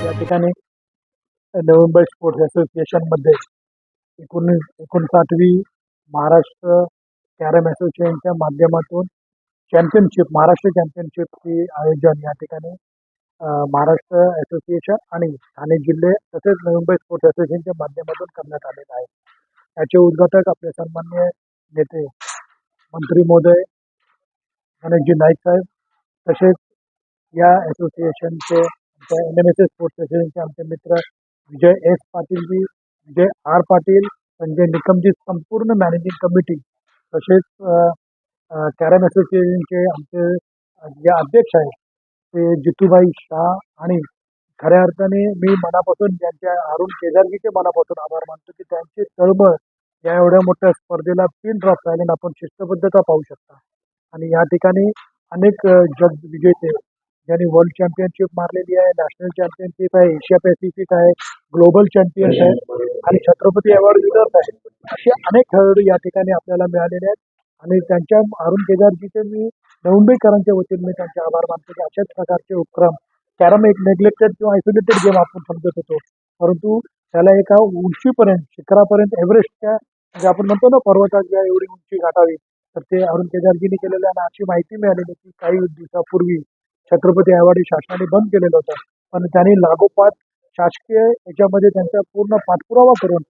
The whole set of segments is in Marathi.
या ठिकाणी नोव्हेंबर स्पोर्ट्स असोसिएशनमध्ये एकोणीस एकोणसाठवी महाराष्ट्र कॅरम असोसिएशनच्या माध्यमातून चॅम्पियनशिप महाराष्ट्र चॅम्पियनशिपची आयोजन या ठिकाणी महाराष्ट्र असोसिएशन आणि ठाणे जिल्हे तसेच नोव्हेंबर स्पोर्ट्स असोसिएशनच्या माध्यमातून करण्यात आलेलं आहे. याचे उद्घाटक आपले सन्मान्य नेते मंत्री महोदय गणेशजी नाईक साहेब तसेच या असोसिएशनचे एम एस एस स्पोर्ट्स असोसिएशनचे आमचे मित्र विजय एस पाटीलजी विजय आर पाटील संजय निकमजी संपूर्ण मॅनेजिंग कमिटी तसेच कॅरम असोसिएशनचे आमचे जे अध्यक्ष आहेत ते जितूभाई शाह आणि खऱ्या अर्थाने मी मनापासून त्यांच्या अरुण केदारजीचे मनापासून आभार मानतो की त्यांची तळमळ या एवढ्या मोठ्या स्पर्धेला पिन ड्रॉप राहिल्याने आपण शिस्तबद्धता पाहू शकता. आणि या ठिकाणी अनेक जग विजेते ज्यांनी वर्ल्ड चॅम्पियनशिप मारलेली आहे नॅशनल चॅम्पियनशिप आहे एशिया पॅसिफिक आहे ग्लोबल चॅम्पियन आहे आणि छत्रपती अवॉर्ड विनर्स आहेत. असे अनेक खेळाडू या ठिकाणी आपल्याला मिळालेले आहेत. आणि त्यांच्या अरुण केदारजीचे मी नवमुंबईकरांच्या वतीने मी त्यांचे आभार मानतो की अशाच प्रकारचे उपक्रम कॅरम एक नेग्लेक्टेड किंवा आयसोलेटेड गेम आपण समजत होतो. परंतु त्याला एका उंचीपर्यंत शिखरापर्यंत एव्हरेस्टच्या म्हणजे आपण म्हणतो ना पर्वताच्या एवढी उंची गाठावी तर ते अरुण केदारजीने केलेलं आणि अशी माहिती मिळालेली की काही दिवसापूर्वी. छत्रपती अवॉर्ड शासनाने बंद केलेलं होतं. पण त्यांनी लागोपाठ शासकीय याच्यामध्ये त्यांचा पूर्ण पाठपुरावा करून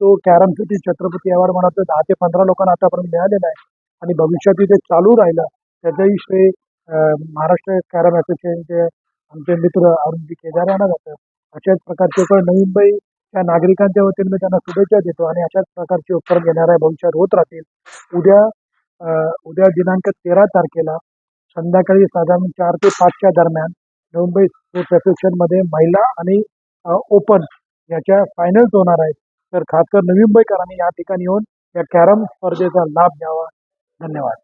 तो कॅरम सिटी छत्रपती अवॉर्ड म्हणा दहा ते पंधरा लोकांना आतापर्यंत मिळालेला आहे. आणि भविष्यात ते चालू राहिलं त्याचंही श्रेय महाराष्ट्र कॅरम असोसिएशनचे आमचे मित्र अरुणजी केदार यांना जातं. अशाच प्रकारचे उपक्रम नवी मुंबईच्या नागरिकांच्या वतीने मी त्यांना शुभेच्छा देतो आणि अशाच प्रकारचे उपक्रम येणाऱ्या भविष्यात होत राहतील. उद्या उद्या दिनांक तेरा तारखेला संध्याकाळी साधारण चार ते पाचच्या दरम्यान मुंबई स्पोर्ट्स असोसिएशनमध्ये महिला आणि ओपन याच्या फायनल्स होणार आहेत. तर खासकर नवी मुंबईकरांनी या ठिकाणी येऊन या कॅरम स्पर्धेचा लाभ घ्यावा. धन्यवाद.